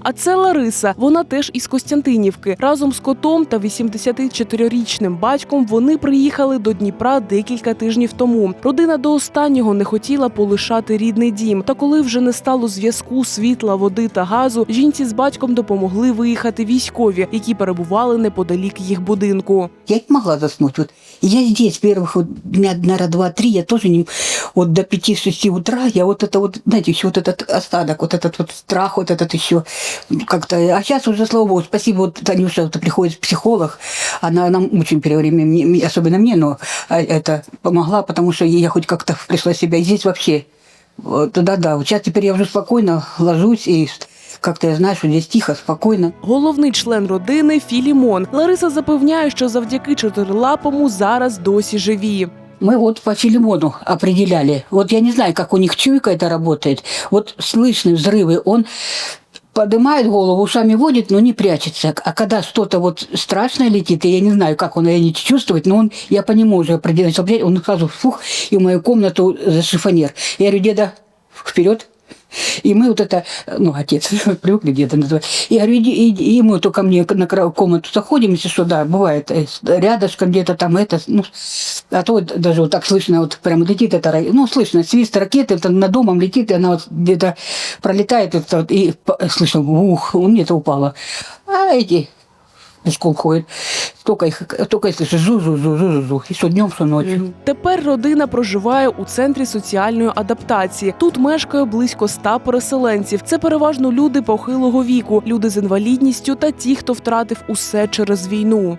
А це Лариса. Вона теж із Костянтинівки. Разом з котом та 84-річним батьком вони приїхали до Дніпра декілька тижнів тому. Родина до останнього не хотіла полишати рідний дім. Та коли вже не стало зв'язку, світла, води та газу, жінці з батьком допомогли виїхати військові, які перебували неподалік їх будинку. Я не могла заснуть. Вот я здесь вот дня, два-три, я тоже не Вот до 5-6 утра я вот это вот, знаете, еще вот этот остаток, вот этот вот страх, вот этот еще как-то... А сейчас уже, слава богу, спасибо, вот Танюша вот приходит психолог, она нам очень первое время, мне- мне- особенно мне, но а, это помогла, потому что я хоть как-то пришла в себя. И здесь вообще, вот, да-да, вот сейчас теперь я уже спокойно ложусь и как-то я знаю, что здесь тихо, спокойно. Головний член родини Філімон. Лариса запевняє, що завдяки чотирилапому зараз досі живі. Мы вот по Филимону определяли. Вот я не знаю, как у них чуйка это работает. Вот слышны взрывы, он поднимает голову, ушами водит, но не прячется. А когда что-то вот страшное летит, и я не знаю, как он это чувствует, но он, я по нему уже определил, он сразу фух, и в мою комнату за шифонер. Я говорю, деда, вперед. И мы вот это, ну, отец, привыкли деда называть. Я говорю, иди, иди, и мы то ко мне на кра- комнату заходим, если что, да, бывает, э, рядышком где-то там это, ну, а то вот даже вот так слышно, вот прям летит это, ра- ну, слышно, свист ракеты, это над домом летит, и она вот где-то пролетает, это вот, и п- слышно, ух, у меня это упало. А эти в школу ходят, только их, только зу-зу-зу-зу-зу, і днем, що ночі. Тепер родина проживає у центрі соціальної адаптації. Тут мешкає близько ста переселенців. Це переважно люди похилого віку, люди з інвалідністю та ті, хто втратив усе через війну.